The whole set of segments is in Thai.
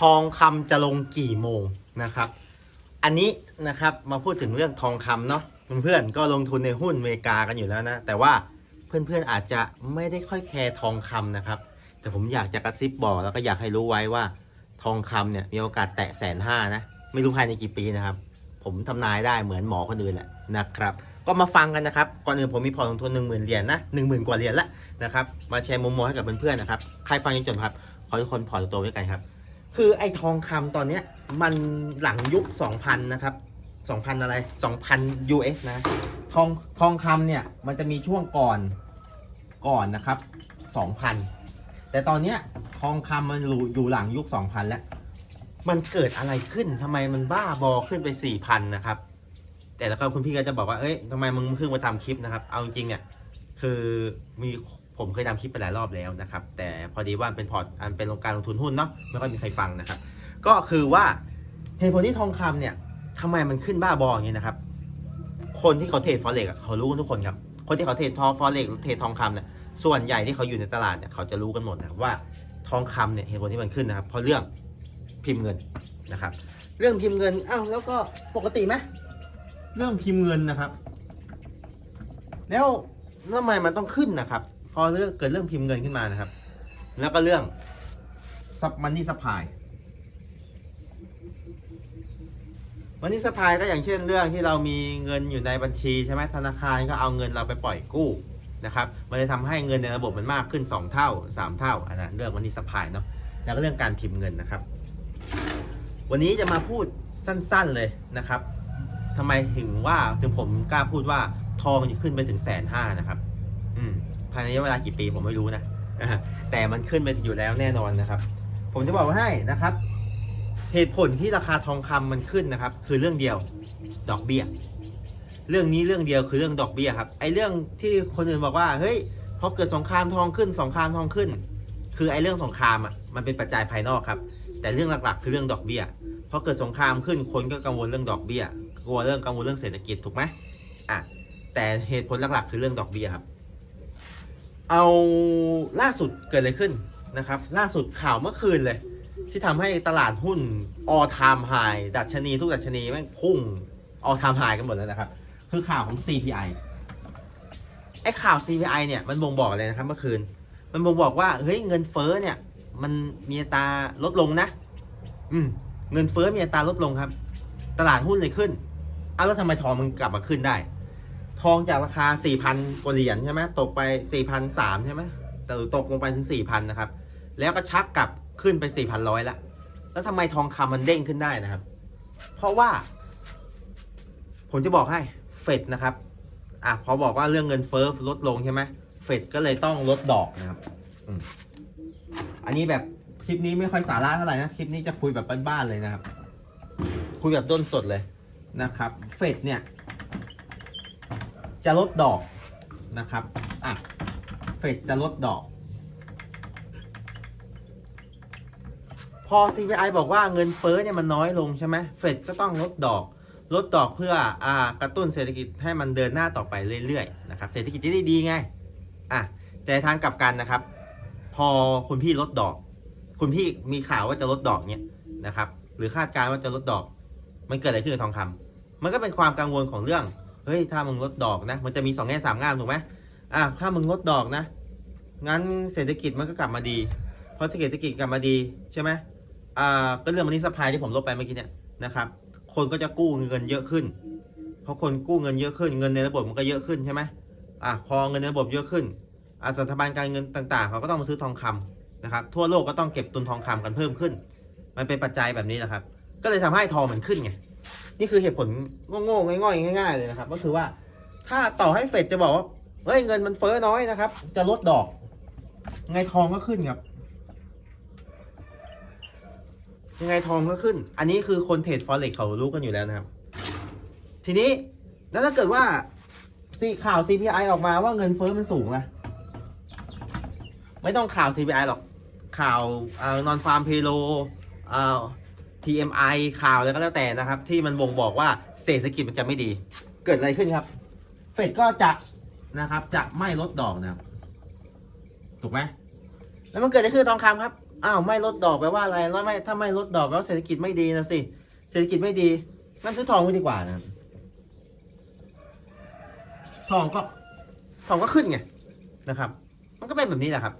ทองคำจะลงกี่โมงนะครับ อันนี้นะครับมาพูดถึงเรื่องทองคำเนาะเพื่อนๆก็ลงทุนในหุ้นอเมริกากันอยู่แล้วนะ แต่ว่าเพื่อนๆอาจจะไม่ได้ค่อยแคร์ทองคำนะครับ แต่ผมอยากจะกระซิบบอกแล้วก็อยากให้รู้ไว้ว่าทองคำเนี่ยมีโอกาสแตะแสนห้านะ ไม่รู้ภายในกี่ปีนะครับ ผมทำนายได้เหมือนหมอคนอื่นแหละนะครับ ก็มาฟังกันนะครับ ก่อนอื่นผมมีพอร์ตลงทุนหนึ่งหมื่นเหรียญนะหนึ่งหมื่นกว่าเหรียญละนะครับ มาแชร์มุมมองให้กับเพื่อนๆนะครับ ใครฟังจนจบครับ ขอทุกคนพอร์ตตัวด้วยกันครับ คือไอ้ทองคำตอนเนี้ย มันหลังยุค 2000 นะครับ 2,000 อะไร 2,000 US นะ ทองทองคำเนี่ย มันจะมีช่วงก่อนก่อนนะครับ 2,000 แต่ตอนเนี้ยทองคำมันอยู่อยู่หลังยุค 2,000 แล้ว มันเกิดอะไรขึ้นทำไมมันบ้าบอขึ้นไป 4,000 นะครับ แต่แล้วก็คุณพี่ก็จะบอกว่า เอ้ยทำไมมึงเพิ่งมาทำคลิปนะครับ เอาจริงๆเนี่ย คือมี ผมเคยทำคลิปไปหลายรอบแล้วนะครับ แต่พอดีว่าเป็นพอร์ตอันเป็นลงการลงทุนหุ้นเนาะไม่ค่อยมีใครฟังนะครับ ก็คือว่าเหตุผลที่ทองคำเนี่ยทำไมมันขึ้นบ้าบออย่างนี้นะครับ คนที่เขาเทรดฟอเร็กเขารู้กันทุกคนครับ คนที่เขาเทรดทองฟอเร็กเทรดทองคำเนี่ยส่วนใหญ่ที่เขาอยู่ในตลาดเนี่ยเขาจะรู้กันหมดนะว่าทองคำเนี่ยเหตุผลที่มันขึ้นนะครับ เพราะเรื่องพิมพ์เงินนะครับ เรื่องพิมพ์เงินอ้าวแล้วก็ปกติไหมเรื่องพิมพ์เงินนะครับ แล้วทำไมมันต้องขึ้นนะครับ พอเรื่องเกิดเรื่องพิมพ์เงินขึ้นมานะครับ แล้วก็เรื่องซับมันนี่สปายมันนี่สปายก็อย่างเช่นเรื่องที่เรามีเงินอยู่ในบัญชีใช่ไหมธนาคารก็เอาเงินเราไปปล่อยกู้นะครับ มันจะทำให้เงินในระบบมันมากขึ้น 2 เท่า 3 เท่าอันนั้นเรื่องมันนี่สปายเนาะแล้วก็เรื่องการพิมพ์เงินนะครับ วันนี้จะมาพูดสั้นๆเลยนะครับทำไมถึงว่าถึงผมกล้าพูดว่าทองจะขึ้นไปถึงแสนห้านะครับ ภายในระยะเวลากี่ปีผมไม่รู้นะแต่มันขึ้นไปอยู่แล้วแน่นอนนะครับ ผมจะบอกว่าให้นะครับ เหตุผลที่ราคาทองคำมันขึ้นนะครับ คือเรื่องเดียวดอกเบี้ยเรื่องนี้เรื่องเดียวคือเรื่องดอกเบี้ยครับไอ้เรื่องที่คนอื่นบอกว่าเฮ้ยพอเกิดสงครามทองขึ้นสงครามทองขึ้น คือไอ้เรื่องสงครามอะมันเป็นปัจจัยภายนอกครับ แต่เรื่องหลักๆ คือเรื่องดอกเบี้ยพอเกิดสงครามขึ้นคนก็กังวลเรื่องดอกเบี้ยกลัวเรื่องกังวลเรื่องเศรษฐกิจถูกไหมอะแต่เหตุผลหลักๆ คือเรื่องดอกเบี้ยครับ เอาล่าสุดเกิดอะไรขึ้นนะครับ ล่าสุดข่าวเมื่อคืนเลย ที่ทำให้ตลาดหุ้น all time high ดัชนีทุกดัชนีแม่งพุ่ง all time high กันหมดเลยนะครับ คือข่าวของ CPI ไอ้ข่าว CPI เนี่ยมันบ่งบอกอะไรนะครับเมื่อคืน มันบ่งบอกว่าเฮ้ยเงินเฟ้อเนี่ย มันมีอัตราลดลงนะ อืม เงินเฟ้อมีอัตราลดลงครับ ตลาดหุ้นเลยขึ้นอ้าวแล้วทำไมทองมันกลับมาขึ้นได้ ทองจากราคา 4,000กว่าเหรียญใช่ไหมตกไป4,300ใช่ไหมแต่ตกลงไปถึง 4,000นะครับ แล้วก็ชักกลับขึ้นไป 4,100แล้ว แล้วทำไมทองคำมันเด้งขึ้นได้นะครับ เพราะว่า ผมจะบอกให้เฟดนะครับ อะพอบอกว่าเรื่องเงินเฟ้อลดลงใช่ไหมเฟดก็เลยต้องลดดอกนะครับอันนี้แบบคลิปนี้ไม่ค่อยสาระเท่าไหร่นะคลิปนี้จะคุยแบบบ้านๆเลยนะครับ คุยแบบต้นสดเลยนะครับ เฟดเนี่ย จะลดดอกนะครับอะเฟดจะลดดอก พอ CPI บอกว่าเงินเฟ้อเนี่ยมันน้อยลงใช่ไหมเฟดก็ต้องลดดอก ลดดอกเพื่ออ่ากระตุ้นเศรษฐกิจให้มันเดินหน้าต่อไปเรื่อยๆนะครับเศรษฐกิจจะได้ดีไงอะแต่ทางกลับกันนะครับ พอคุณพี่ลดดอก คุณพี่มีข่าวว่าจะลดดอกเนี่ยนะครับ หรือคาดการณ์ว่าจะลดดอก มันเกิดอะไรขึ้นกับทองคำมันก็เป็นความกังวลของเรื่อง ฮ้ยถ้ามึงลดดอกนะ มันจะมีสองแง่สามงามถูกไหมอะถ้ามึงลดดอกนะ งั้นเศรษฐกิจมันก็กลับมาดี เพราะเศรษฐกิจกลับมาดีใช่ไหมอ่าก็เรื่องมันนี่สปายที่ผมลบไปเมื่อกี้เนี่ยนะครับ คนก็จะกู้เงินเยอะขึ้น เพราะคนกู้เงินเยอะขึ้น เงินในระบบมันก็เยอะขึ้นใช่ไหมอะพอเงินในระบบเยอะขึ้นอะสถาบันการเงินต่าง ๆ เขาก็ต้องมาซื้อทองคำนะครับ ทั่วโลกก็ต้องเก็บตุนทองคำกันเพิ่มขึ้น มันเป็นปัจจัยแบบนี้นะครับ ก็เลยทำให้ทองมันขึ้นไง นี่คือเหตุผลโง่ๆง่อยๆง่าย ๆเลยนะครับ ก็คือว่าถ้าต่อให้เฟดจะบอกว่าเฮ้ยเงินมันเฟ้อน้อยนะครับ จะลดดอก ไงทองก็ขึ้นครับยังไงทองก็ขึ้น อันนี้คือคนเทรดฟอเร็กเขารู้กันอยู่แล้วนะครับ ทีนี้แล้วถ้าเกิดว่าซีข่าว CPI ออกมาว่าเงินเฟ้อมันสูงนะไม่ต้องข่าว CPI หรอก ข่าวนอนฟาร์มเพโลอ่อ TMI ข่าวอะไรก็แล้วแต่นะครับ ที่มันบ่งบอกว่าเศรษฐกิจมันจะไม่ดี เกิดอะไรขึ้นครับ เฟดก็จะนะครับ จะไม่ลดดอกนะครับ ถูกไหมแล้วมันเกิดอะไรขึ้นทองคำครับอ้าวไม่ลดดอกแปลว่าอะไรแล้วไม่ถ้าไม่ลดดอกแล้วเศรษฐกิจไม่ดีนะสิเศรษฐกิจไม่ดีงั้นซื้อทองไว้ดีกว่านะครับทองก็ทองก็ขึ้นไงนะครับ มันก็เป็นแบบนี้แหละครับ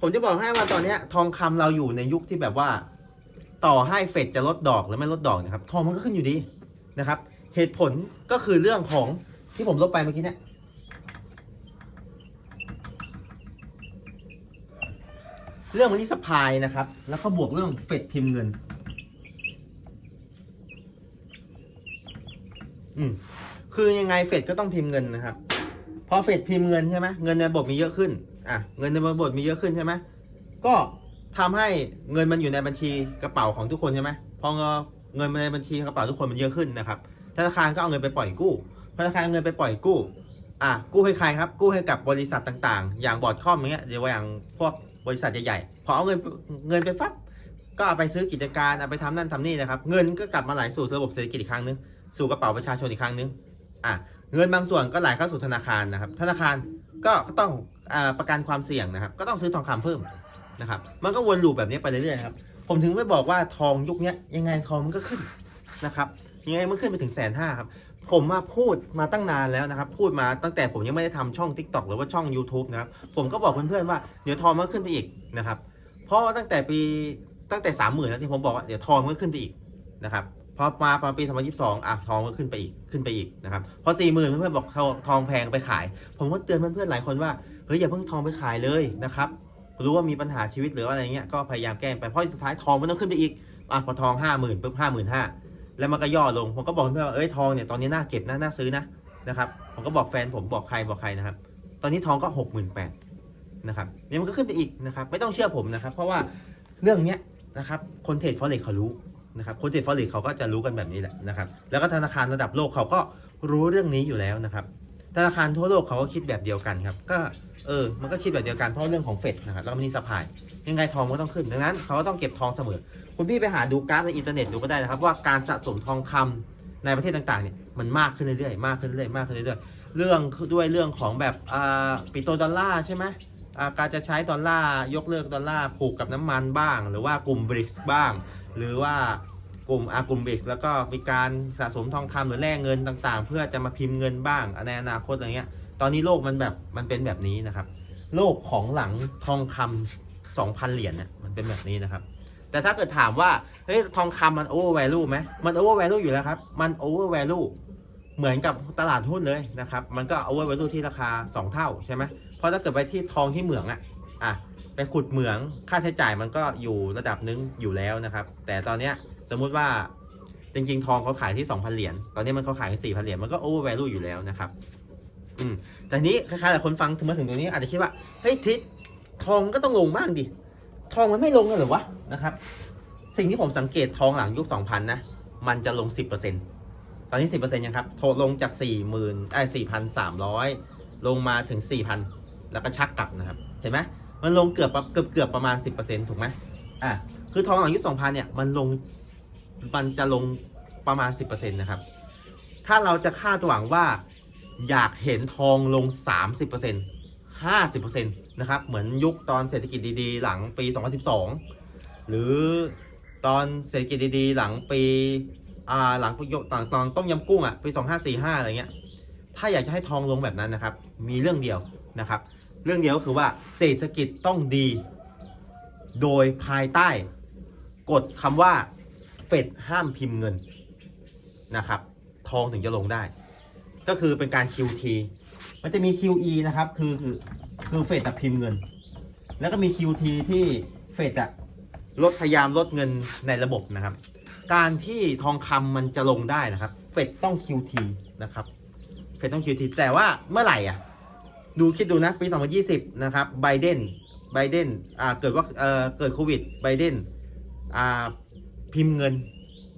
ผมจะบอกให้ว่าตอนนี้ทองคำเราอยู่ในยุคที่แบบว่า ต่อให้เฟดจะลดดอกหรือไม่ลดดอกนะครับ ทองมันก็ขึ้นอยู่ดีนะครับ เหตุผลก็คือเรื่องของที่ผมลบไปเมื่อกี้เนี่ยเรื่องวันนี้สปายนะครับ แล้วก็บวกเรื่องเฟดพิมพ์เงิน อืม คือยังไงเฟดก็ต้องพิมพ์เงินนะครับ พอเฟดพิมพ์เงินใช่ไหมเงินในระบบมีเยอะขึ้น อะ เงินในระบบมีเยอะขึ้นใช่ไหมก็ ทำให้เงินมันอยู่ในบัญชีกระเป๋าของทุกคนใช่ไหมพอเงินในบัญชีกระเป๋าทุกคนมันเยอะขึ้นนะครับ ธนาคารก็เอาเงินไปปล่อยกู้ ธนาคารเอาเงินไปปล่อยกู้ อะกู้ให้ใครครับ กู้ให้กับบริษัทต่างๆ อย่างบอร์ดคอมอย่างเงี้ยเดี๋ยวอย่างพวกบริษัทใหญ่ๆ พอเอาเงินเงินไปฟับก็เอาไปซื้อกิจการ เอาไปทำนั่นทำนี่นะครับ เงินก็กลับมาไหลสู่ระบบเศรษฐกิจอีกครั้งนึง สู่กระเป๋าประชาชนอีกครั้งนึง อะ เงินบางส่วนก็ไหลเข้าสู่ธนาคารนะครับ ธนาคารก็ต้องอประกันความเสี่ยงนะครับ ก็ต้องซื้อทองคำเพิ่ม นะครับ มันก็วนลูปแบบนี้ไปเรื่อยๆครับ ผมถึงไม่บอกว่าทองยุคนี้ยังไงทองมันก็ขึ้นนะครับ ยังไงมันขึ้นไปถึงแสนห้าครับ ผมมาพูดมาตั้งนานแล้วนะครับ พูดมาตั้งแต่ผมยังไม่ได้ทำช่อง Tik t o อกหรือว่าช่อง YouTube นะครับ ผมก็บอกเพื่อนๆว่าเดี๋ยวทองมันขึ้นไปอีกนะครับ เพราะว่าตั้งแต่ปีตั้งแต่สามหมื่นแล้วที่ผมบอกว่าเดี๋ยวทองมันก็ขึ้นไปอีกนะครับพอมาประมาณปี2022อะทองก็ขึ้นไปอีกขึ้นไปอีกนะครับพอสี่หมื่นเพื่อนๆบอกทองแพงไปขาย ผมก็เตือนเพื่อนๆหลายคนว่าเฮ้ยอย่าเพิ่งทองไปขายเลยนะครับ รู้ว่ามีปัญหาชีวิตหรืออะไรเงี้ยก็พยายามแก้ไปเพราะสุดท้ายทองมันต้องขึ้นไปอีกอะพอทองห้าหมื่นปุ๊บห้าหมื่นห้าแล้วมันก็ย่อลงผมก็บอกเพื่อนว่าเอ้ยทองเนี่ยตอนนี้น่าเก็บนะน่าซื้อนะนะครับผมก็บอกแฟนผมบอกใครบอกใครนะครับ ตอนนี้ทองก็หกหมื่นแปดนะครับเนี่ยมันก็ขึ้นไปอีกนะครับไม่ต้องเชื่อผมนะครับ เพราะว่าเรื่องเนี้ยนะครับคนเทรดฟอเร็กเขารู้นะครับคนเทรดฟอเร็กเขาก็จะรู้กันแบบนี้แหละนะครับแล้วก็ธนาคารระดับโลกเขาก็รู้เรื่องนี้อยู่แล้วนะครับธนาคารทั่วโลกเขาก็คิดแบบเดียวกันครับ ก็ เออ มันก็คิดแบบเดียวกันเพราะเรื่องของเฟดนะครับแล้วก็มันนี่สะพาย ยังไงทองก็ต้องขึ้น ดังนั้นเขาก็ต้องเก็บทองเสมอ คุณพี่ไปหาดูกราฟในอินเทอร์เน็ตดูก็ได้นะครับ ว่าการสะสมทองคำในประเทศต่างๆเนี่ยมันมากขึ้นเรื่อยๆ มากขึ้นเรื่อยๆ มากขึ้นเรื่อยๆ เรื่องด้วยเรื่องของแบบอ่าปิโตรดอลลาร์ใช่ไหมอ่าการจะใช้ดอลลาร์ยกเลิกดอลลาร์ผูกกับน้ำมันบ้าง หรือว่ากลุ่มบริกส์บ้าง หรือว่ากลุ่มอากลุ่มบริกส์แล้วก็มีการสะสมทองคำหรือแลกเงินต่างๆ เพื่อจะมาพิมพ์เงินบ้างในอนาคตอะไรเงี้ย ตอนนี้โลกมันแบบมันเป็นแบบนี้นะครับ โลกของหลังทองคำ2,000 เหรียญเนี่ยมันเป็นแบบนี้นะครับ แต่ถ้าเกิดถามว่าเฮ้ยทองคำมันโอเวอร์แวลูไหมมันโอเวอร์แวลูอยู่แล้วครับ มันโอเวอร์แวลูเหมือนกับตลาดหุ้นเลยนะครับ มันก็โอเวอร์แวลูที่ราคา 2 เท่าใช่ไหมเพราะถ้าเกิดไปที่ทองที่เหมืองอะอะไปขุดเหมืองค่าใช้จ่ายมันก็อยู่ระดับนึงอยู่แล้วนะครับ แต่ตอนเนี้ยสมมุติว่าจริงๆ ทองเขาขายที่ 2,000 เหรียญ ตอนนี้มันเขาขายที่4,000 เหรียญ มันก็โอเวอร์แวลูอยู่แล้วนะครับ อืมแต่นี้คล้ายๆหลายคนฟังถึงมาถึงตรงนี้อาจจะคิดว่าเฮ้ยทิศทองก็ต้องลงบ้างดิทองมันไม่ลงกันหรอวะนะครับ สิ่งที่ผมสังเกตทองหลังยุค2000นะมันจะลง 10%ตอนนี้ 10%ยังครับโทลงจาก 40,000ไอ้4,300 ลงมาถึง 4,000 แล้วก็ชักกลับนะครับ เห็นไหมมันลงเกือบเกือบเกือบประมาณ 10%ถูกไหมอะคือทองหลังยุค2000เนี่ยมันลงมันจะลงประมาณ 10%นะครับถ้าเราจะคาดหวังว่า อยากเห็นทองลง 30% 50%นะครับ เหมือนยุคตอนเศรษฐกิจดีๆ หลังปี 2012 หรือตอนเศรษฐกิจดีๆ หลังปีอ่าหลังปีตอนตอนต้มยำกุ้งอะปี 2545 อะไรเงี้ย ถ้าอยากจะให้ทองลงแบบนั้นนะครับ มีเรื่องเดียวนะครับ เรื่องเดียวก็คือว่าเศรษฐกิจต้องดี โดยภายใต้กฎคำว่าเฟดห้ามพิมพ์เงินนะครับ ทองถึงจะลงได้ ก็คือเป็นการ QT มันจะมี QE นะครับ คือคือคือเฟดอะพิมพ์เงิน แล้วก็มี QT ที่เฟดอะลดพยายามลดเงินในระบบนะครับ การที่ทองคำมันจะลงได้นะครับ เฟดต้อง QT นะครับเฟดต้อง QT แต่ว่าเมื่อไหร่อะ ดูคิดดูนะ ปี 2020 นะครับไบเดนไบเดนอ่าเกิดว่าเอ่อเกิดโควิดไบเดนอ่าพิมพ์เงิน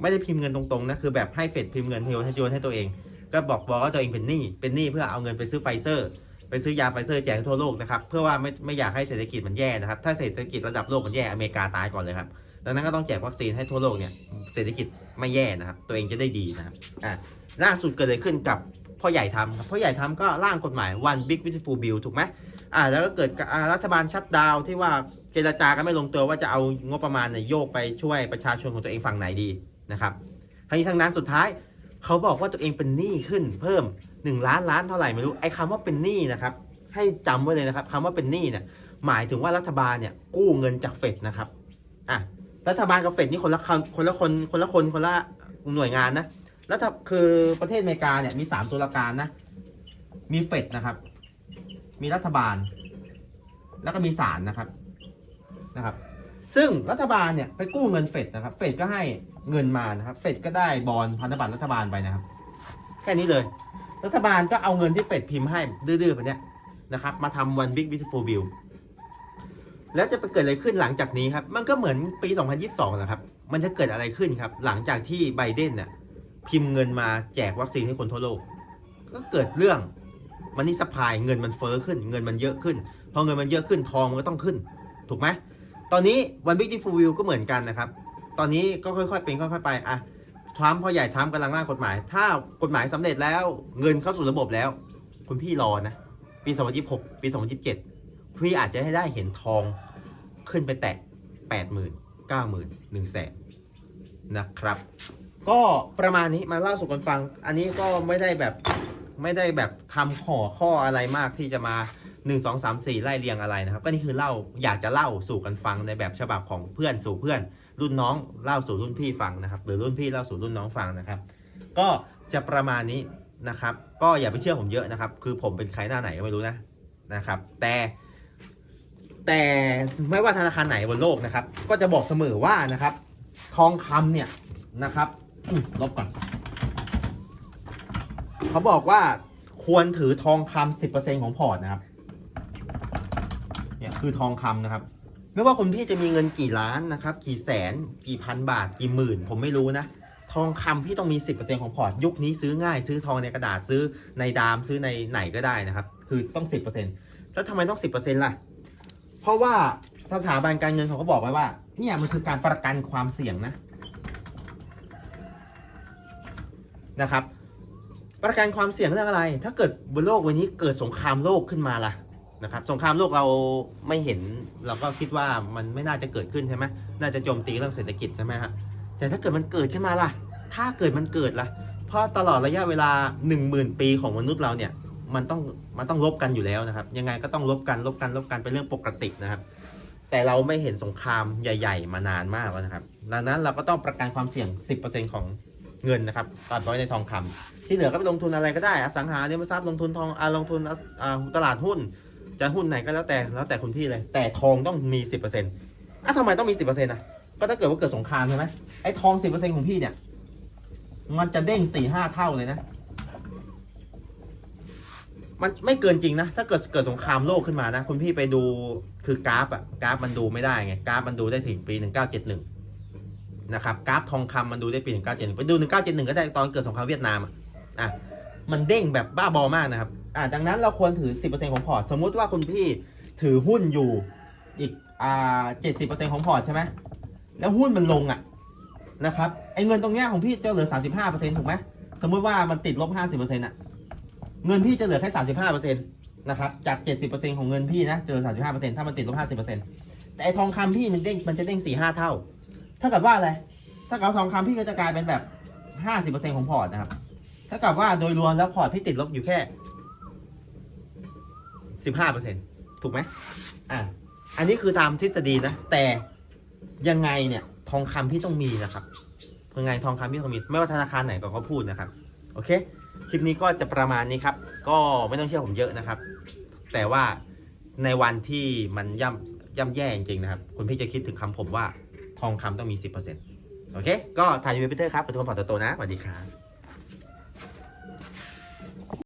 ไม่ได้พิมพ์เงินตรงๆนะคือแบบให้เฟดพิมพ์เงินให้โยนให้โยนให้ตัวเอง ก็บอกบอกว่าตัวเองเป็นหนี้เป็นหนี้เพื่อเอาเงินไปซื้อไฟเซอร์ ไปซื้อยาไฟเซอร์แจกให้ทั่วโลกนะครับเพื่อว่าไม่ไม่อยากให้เศรษฐกิจมันแย่นะครับ ถ้าเศรษฐกิจระดับโลกมันแย่อเมริกาตายก่อนเลยครับดังนั้นก็ต้องแจกวัคซีนให้ทั่วโลกเนี่ยเศรษฐกิจไม่แย่นะครับ ตัวเองจะได้ดีนะครับอ่าล่าสุดเกิดอะไรขึ้นกับพ่อใหญ่ทำครับพ่อใหญ่ทำก็ร่างกฎหมาย one big beautiful bill ถูกไหมอ่าแล้วก็เกิดรัฐบาลชัดดาวที่ว่าเจรจากันไม่ลงตัวว่าจะเอางบประมาณเนี่ยโยกไปช่วยประชาชนของตัวเองฝั่งไหนดีนะครับทั้งนี้ทั้งนั้นสุดท้าย เขาบอกว่าตัวเองเป็นหนี้ขึ้นเพิ่ม 1 ล้านล้านเท่าไหร่ไม่รู้ไอ้คำว่าเป็นหนี้นะครับ ให้จำไว้เลยนะครับคำว่าเป็นหนี้เนี่ยหมายถึงว่ารัฐบาลเนี่ยกู้เงินจากเฟดนะครับอะรัฐบาลกับเฟดนี่คนละคนคนละคนคนละคนคนละหน่วยงานนะแล้วคือประเทศอเมริกาเนี่ยมี 3ตุลาการนะ มีเฟดนะครับ มีรัฐบาล แล้วก็มีศาลนะครับนะครับ ซึ่งรัฐบาลเนี่ยไปกู้เงินเฟดนะครับ เฟดก็ให้ เงินมานะครับเฟดก็ได้บอลพันธบัตรรัฐบาลไปนะครับ แค่นี้เลย รัฐบาลก็เอาเงินที่เฟดพิมพ์ให้ดื้อๆไปเนี้ยนะครับ มาทำ one big beautiful bill แล้วจะไปเกิดอะไรขึ้นหลังจากนี้ครับ มันก็เหมือนปี 2022นะครับ มันจะเกิดอะไรขึ้นครับ หลังจากที่ไบเดนเนี่ยพิมพ์เงินมาแจกวัคซีนให้คนทั่วโลก ก็เกิดเรื่องมันนี่สปายเงินมันเฟ้อขึ้น เงินมันเยอะขึ้น พอเงินมันเยอะขึ้นทองมันก็ต้องขึ้น ถูกไหมตอนนี้วันบิ๊ก u ฟูวิวก็เหมือนกันนะครับ ตอนนี้ก็ค่อยๆ เป็นค่อย ๆ ไปอะทรัมป์พ่อใหญ่ทรัมป์กำลังร่างกฎหมาย ถ้ากฎหมายสำเร็จแล้วเงินเข้าสู่ระบบแล้ว คุณพี่รอนะ ปี 2026 ปี 2027 พี่อาจจะให้ได้เห็นทองขึ้นไปแตะ 80,000 90,000 1แสนนะครับ ก็ประมาณนี้มาเล่าสู่กันฟัง อันนี้ก็ไม่ได้แบบไม่ได้แบบทำห่อข้ออะไรมากที่จะมา 1 2 3 4 ไล่เรียงอะไรนะครับ ก็นี่คือเล่าอยากจะเล่าสู่กันฟังในแบบฉบับของเพื่อนสู่เพื่อน รุ่นน้องเล่าสู่รุ่นพี่ฟังนะครับ หรือรุ่นพี่เล่าสู่รุ่นน้องฟังนะครับ ก็จะประมาณนี้นะครับ ก็อย่าไปเชื่อผมเยอะนะครับ คือผมเป็นใครหน้าไหนก็ไม่รู้นะนะครับ แต่ แต่ไม่ว่าธนาคารไหนบนโลกนะครับ ก็จะบอกเสมอว่านะครับ ทองคำเนี่ยนะครับลบก่อนเขาบอกว่าควรถือทองคำสิบเปอร์เซ็นของพอร์ตนะครับ เนี่ยคือทองคำนะครับ ไม่ว่าคุณพี่จะมีเงินกี่ล้านนะครับ กี่แสน กี่พันบาท กี่หมื่น ผมไม่รู้นะ ทองคำพี่ต้องมี 10%ของพอร์ต ยุคนี้ซื้อง่าย ซื้อทองในกระดาษ ซื้อในดาม ซื้อในไหนก็ได้นะครับ คือต้อง 10%แล้วทำไมต้อง 10%ล่ะ เพราะว่าสถาบันการเงินเขาก็บอกไว้ว่า เนี่ยมันคือการประกันความเสี่ยงนะ นะครับ ประกันความเสี่ยงเรื่องอะไร ถ้าเกิดบนโลกวันนี้เกิดสงครามโลกขึ้นมาล่ะ นะครับสงครามโลกเราไม่เห็นเราก็คิดว่ามันไม่น่าจะเกิดขึ้นใช่ไหมน่าจะโจมตีเรื่องเศรษฐกิจใช่ไหมฮะแต่ถ้าเกิดมันเกิดขึ้นมาล่ะ ถ้าเกิดมันเกิดล่ะ เพราะตลอดระยะเวลา 1 0,000 ปีของมนุษย์เราเนี่ยมันต้องมันต้องลบกันอยู่แล้วนะครับ ยังไงก็ต้องลบกันลบกันลบกันเป็นเรื่องปกตินะครับ แต่เราไม่เห็นสงครามใหญ่ ๆ มานานมากแล้วนะครับ ดังนั้นเราก็ต้องประกันความเสี่ยง 10%ของเงินนะครับตัดไว้ในทองคำที่เหลือก็ไปลงทุนอะไรก็ได้ อสังหาริมทรัพย์ลงทุนทองอ่าลงทุนอ่าตลาดหุ้น จะหุ้นไหนก็แล้วแต่แล้วแต่คุณพี่เลย แต่ทองต้องมี10%อะทำไมต้องมี10%อะก็ถ้าเกิดว่าเกิดสงครามใช่ไหมไอ้ทอง10%ของพี่เนี่ย มันจะเด้ง4 5เท่าเลยนะ มันไม่เกินจริงนะ ถ้าเกิดเกิดสงครามโลกขึ้นมานะ คุณพี่ไปดูคือกราฟอะกราฟมันดูไม่ได้ไงกราฟมันดูได้ถึงปี1971นะครับกราฟทองคำมันดูได้ปี1971ไปดู1971ก็ได้ตอนเกิดสงครามเวียดนามอะอะมันเด้งแบบบ้าบอมากนะครับ่าดังนั้นเราควรถือสิบเปอร์เซ็นต์ของพอร์ต สมมุติว่าคุณพี่ถือหุ้นอยู่อีกอ่าเจ็ดสิบเปอร์เซ็นต์ของพอร์ตใช่ไหมแล้วหุ้นมันลงอะนะครับไอ้เงินตรงเนี้ยของพี่จะเหลือสามสิบห้าเปอร์เซ็นต์ถูกไหมสมมติว่ามันติดลบห้าสิบเปอร์เซ็นต์อะเงินพี่จะเหลือแค่สามสิบห้าเปอร์เซ็นต์นะครับจากเจ็ดสิบเปอร์เซ็นต์ของเงินพี่นะจะเหลือสามสิบห้าเปอร์เซ็นต์ถ้ามันติดลบห้าสิบเปอร์เซ็นต์แต่ทองคำพี่มันเด้งมันจะเด้งสี่ห้าเท่าถ้ากับว่าอะไรถ้ากับทองคำพี่ก็จะกลายเป็นแบบห้าสิบเปอร์เซ็นของพอร์ตนะครับถ้ากับว่าโดยรวมแล้วพอร์ตพี่ติดลบอยู่แค่ 15%ถูกไหมอะอันนี้คือตามทฤษฎีนะ แต่ยังไงเนี่ยทองคำพี่ต้องมีนะครับยังไงทองคำพี่ต้องมีไม่ว่าธนาคารไหนก็เขาพูดนะครับ โอเค คลิปนี้ก็จะประมาณนี้ครับ ก็ไม่ต้องเชื่อผมเยอะนะครับ แต่ว่าในวันที่มันย่ำย่ำแย่จริงๆนะครับ คุณพี่จะคิดถึงคำผมว่าทองคำต้องมี 10%โอเค ก็ถ่ายยูพีเตอร์ครับเป็นทุนพอร์ตโตนะสวัสดีครับ